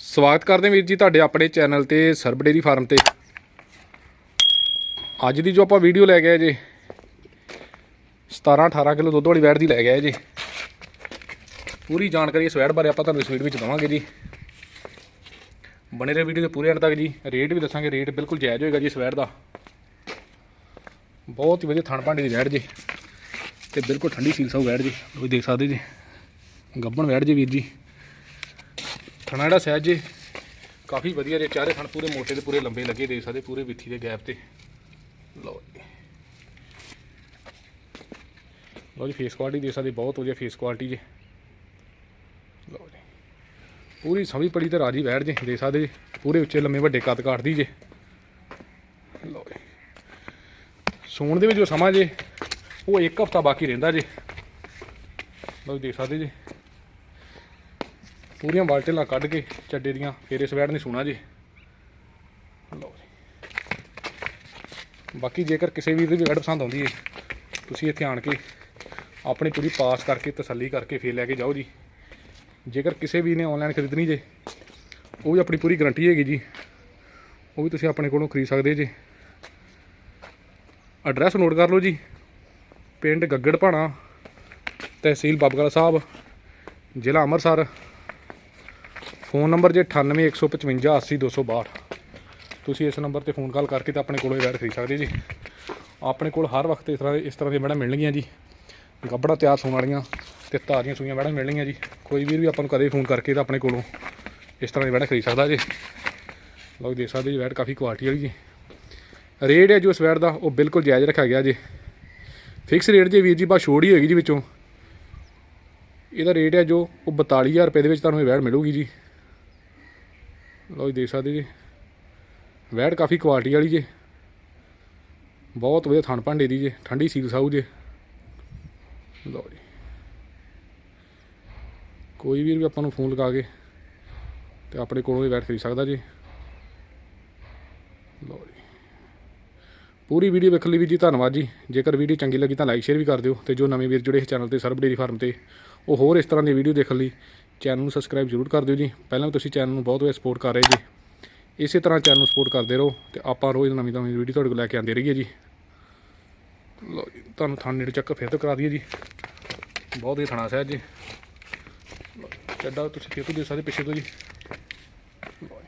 ਸਵਾਗਤ ਕਰਦੇ ਹਾਂ ਵੀਰ ਜੀ ਤੁਹਾਡੇ ਆਪਣੇ ਚੈਨਲ ਤੇ ਸਰਬ ਡੇਰੀ ਫਾਰਮ ਤੇ। ਅੱਜ ਦੀ ਜੋ ਆਪਾਂ ਵੀਡੀਓ ਲੈ ਗਏ ਜੇ 17 18 ਕਿਲੋ ਦੁੱਧ ਵਾਲੀ ਵੈੜ ਦੀ ਲੈ ਗਏ ਜੀ। ਪੂਰੀ ਜਾਣਕਾਰੀ ਇਸ ਵੈੜ ਬਾਰੇ ਆਪਾਂ ਤੁਹਾਨੂੰ ਇਸ ਵੀਡੀਓ ਵਿੱਚ ਦਵਾਂਗੇ ਜੀ। ਬਣੇ ਰਹੇ ਵੀਡੀਓ ਦੇ ਪੂਰੇ ਅੰਤ ਤੱਕ ਜੀ, ਰੇਟ ਵੀ ਦੱਸਾਂਗੇ, ਰੇਟ ਬਿਲਕੁਲ ਜਾਇਜ਼ ਹੋਏਗਾ ਜੀ ਇਸ ਵੈੜ ਦਾ। ਬਹੁਤ ਹੀ ਵਧੀਆ ਥਣ ਭਾਂਡੇ ਦੀ ਵੈੜ ਜੀ, ਤੇ ਬਿਲਕੁਲ ਠੰਡੀ ਸੀਲ ਸਾਊ ਵੈੜ ਜੀ ਤੁਸੀਂ ਦੇਖ ਸਕਦੇ ਜੀ। ਗੱਬਣ ਵੈੜ ਜੀ ਵੀਰ ਜੀ। ਥਣਾ ਜਿਹੜਾ ਸਹਿਜ ਜੇ, ਕਾਫੀ ਵਧੀਆ ਜੇ ਚਾਰੇ ਥਣ ਪੂਰੇ ਮੋਟੇ ਤੇ ਪੂਰੇ ਲੰਬੇ ਲੱਗੇ ਦੇ ਸਕਦੇ, ਪੂਰੇ ਵਿੱਥੀ ਦੇ ਗੈਪ ਤੇ। ਲਓ ਜੀ। ਲਓ ਜੀ ਫੇਸ ਕੁਆਲਿਟੀ ਦੇਖ ਸਕਦੇ, ਬਹੁਤ ਵਧੀਆ ਫੇਸ ਕੁਆਲਿਟੀ ਜੇ। ਲਓ ਜੀ। ਪੂਰੀ ਸਭੀ ਪੜੀ ਤੇ ਰਾਜੀ ਬੈਠ ਜੇ, ਦੇਖ ਸਕਦੇ ਜੀ, ਪੂਰੇ ਉੱਚੇ ਲੰਮੇ ਵੱਡੇ ਕੱਦ ਕਾਟਦੀ ਜੇ। ਲਓ ਜੀ। ਸੌਣ ਦੇ ਵਿੱਚ ਜੋ ਸਮਾਂ ਜੇ, ਉਹ ਇੱਕ ਹਫਤਾ ਬਾਕੀ ਰਹਿੰਦਾ ਜੇ। ਲਓ ਦੇਖ ਸਕਦੇ ਜੀ। ਪੂਰੀਆਂ ਬਾਲਟੇਲਾਂ ਕੱਢ ਕੇ ਚੱਡੇ ਦੀਆਂ, ਫੇਰ ਇਸ ਵੈੜ ਨੇ ਸੁਣਾ ਜੀ। ਲਓ ਜੀ। ਬਾਕੀ ਜੇਕਰ ਕਿਸੇ ਵੀਰ ਦੀ ਵੀ ਵੈੜ ਪਸੰਦ ਆਉਂਦੀ ਹੈ ਤੁਸੀਂ ਇੱਥੇ ਆਣ ਕੇ ਆਪਣੀ ਪੂਰੀ ਪਾਸ ਕਰਕੇ, ਤਸੱਲੀ ਕਰਕੇ ਫੇਰ ਲੈ ਕੇ ਜਾਓ ਜੀ। ਜੇਕਰ ਕਿਸੇ ਵੀ ਨੇ ਆਨਲਾਈਨ ਖਰੀਦਣੀ ਜੇ, ਉਹ ਵੀ ਆਪਣੀ ਪੂਰੀ ਗਾਰੰਟੀ ਹੈਗੀ ਜੀ। ਉਹ ਵੀ ਤੁਸੀਂ ਆਪਣੇ ਕੋਲੋਂ ਖਰੀਦ ਸਕਦੇ ਜੇ। ਐਡਰੈਸ ਨੋਟ ਕਰ ਲਓ ਜੀ। ਪਿੰਡ ਗੱਗੜ ਭਾਣਾ, ਤਹਿਸੀਲ ਬਾਬਗਲਾ ਸਾਹਿਬ, ਜ਼ਿਲ੍ਹਾ ਅੰਮ੍ਰਿਤਸਰ। ਫੋਨ ਨੰਬਰ ਜੇ 9815580262 ਤੁਸੀਂ ਇਸ ਨੰਬਰ ਤੇ ਫੋਨ ਕਾਲ ਕਰਕੇ ਤਾਂ ਆਪਣੇ ਕੋਲੋਂ ਇਹ ਵੈਡ ਖਰੀਦ ਸਕਦੇ ਜੀ। ਆਪਣੇ ਕੋਲ ਹਰ ਵਕਤ ਇਸ ਤਰ੍ਹਾਂ ਦੇ ਇਸ ਤਰ੍ਹਾਂ ਦੀਆਂ ਵੈੜਾਂ ਮਿਲਣਗੀਆਂ ਜੀ। ਗੱਬੜਾ ਤਿਆਰ ਸੌਣ ਵਾਲੀਆਂ ਤੇ ਤਾਰੀਆਂ ਸੂਈਆਂ ਵੈੜਾਂ ਮਿਲਣਗੀਆਂ ਜੀ। ਕੋਈ ਵੀਰ ਵੀ ਆਪਾਂ ਨੂੰ ਕਦੇ ਫੋਨ ਕਰਕੇ ਤਾਂ ਆਪਣੇ ਕੋਲੋਂ ਇਸ ਤਰ੍ਹਾਂ ਦੀ ਵੈੜਾਂ ਖਰੀਦ ਸਕਦਾ ਜੀ। ਲੋਕ ਦੇਖ ਸਕਦੇ ਜੀ, ਵੈੜ ਕਾਫੀ ਕੁਆਲਿਟੀ ਵਾਲੀ ਜੀ। ਰੇਟ ਹੈ ਜੋ ਇਸ ਵੈੜ ਦਾ, ਉਹ ਬਿਲਕੁਲ ਜਾਇਜ਼ ਰੱਖਿਆ ਗਿਆ ਜੀ। ਫਿਕਸ ਰੇਟ ਜੇ ਵੀਰ ਜੀ ਬਾ ਛੋੜ ਹੀ ਹੋਏਗੀ ਜੀ ਵਿੱਚੋਂ, ਇਹਦਾ ਰੇਟ ਹੈ ਜੋ ਉਹ 42000 ਰੁਪਏ ਦੇ ਵਿੱਚ ਤੁਹਾਨੂੰ ਇਹ ਵੈੜ ਮਿਲੂਗੀ ਜੀ। ਲਓ ਜੀ, ਦੇਖ ਸਕਦੇ ਜੀ। ਵੈੜ ਕਾਫੀ ਕੁਆਲਿਟੀ ਵਾਲੀ ਜੇ। ਬਹੁਤ ਵਧੀਆ ਥਣ ਭਾਂਡੇ ਦੀ ਜੇ, ਠੰਡੀ ਸੀਲ ਸਾਊ ਜੇ। ਲਓ ਜੀ। ਕੋਈ ਵੀਰ ਵੀ ਆਪਾਂ ਨੂੰ ਫੋਨ ਲਗਾ ਕੇ ਤੇ ਆਪਣੇ ਕੋਲੋਂ ਵੀ ਵੈੜ ਖਰੀਦ ਸਕਦਾ ਜੀ। ਲਓ ਜੀ। ਪੂਰੀ ਵੀਡੀਓ ਵੇਖਣ ਲਈ ਵੀ ਜੀ ਧੰਨਵਾਦ ਜੀ। ਜੇਕਰ ਵੀਡੀਓ ਚੰਗੀ ਲੱਗੀ ਤਾਂ ਲਾਈਕ ਸ਼ੇਅਰ ਵੀ ਕਰ ਦਿਓ ਤੇ ਜੋ ਨਵੇਂ ਵੀਰ ਜੁੜੇ ਇਸ ਚੈਨਲ ਤੇ ਸਰਬ ਡੇਰੀ ਫਾਰਮ ਤੇ, ਉਹ ਹੋਰ ਇਸ ਤਰ੍ਹਾਂ ਦੀ ਵੀਡੀਓ ਦੇਖਣ ਲਈ ਚੈਨਲ ਨੂੰ ਸਬਸਕ੍ਰਾਈਬ ਜ਼ਰੂਰ ਕਰ ਦਿਓ ਜੀ। ਪਹਿਲਾਂ ਵੀ ਤੁਸੀਂ ਚੈਨਲ ਨੂੰ ਬਹੁਤ ਵਧੀਆ ਸਪੋਰਟ ਕਰ ਰਹੇ ਜੀ। ਇਸੇ ਤਰ੍ਹਾਂ ਚੈਨਲ ਨੂੰ ਸਪੋਰਟ ਕਰਦੇ ਰਹੋ ਤੇ ਆਪਾਂ ਰੋਜ਼ ਨਵੀਂ ਨਵੀਂ ਵੀਡੀਓ ਤੁਹਾਡੇ ਕੋਲ ਲੈ ਕੇ ਆਉਂਦੇ ਰਹੀਏ ਜੀ। ਲਓ ਤੁਹਾਨੂੰ ਥਾਂ ਨੇੜੇ ਚੱਕ ਫਿਰ ਤੋਂ ਕਰਾ ਦਈਏ ਜੀ। ਬਹੁਤ ਹੀ ਥਣਾ ਸਾਹਿਬ ਜੀ। ਚੱਡਾ ਤੁਸੀਂ ਫਿਰ ਤੋਂ ਦੇ ਸਕਦੇ ਪਿੱਛੇ ਤੋਂ ਜੀ। ਲਓ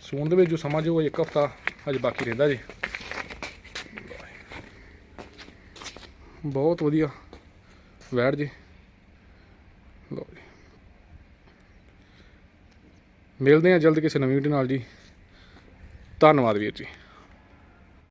ਸੂਣ ਦੇ ਵਿੱਚ ਜੋ ਸਮਾਂ ਜੋ ਇੱਕ ਹਫਤਾ ਹਜੇ ਬਾਕੀ ਰਹਿੰਦਾ ਜੀ। ਬਹੁਤ ਵਧੀਆ। ਵੈੜ ਜੀ। ਲਓ ਜੀ। ਮਿਲਦੇ ਹਾਂ ਜਲਦ ਕਿਸੇ ਨਵੀਂ ਵੀਡੀਓ ਨਾਲ ਜੀ। ਧੰਨਵਾਦ ਵੀਰ ਜੀ।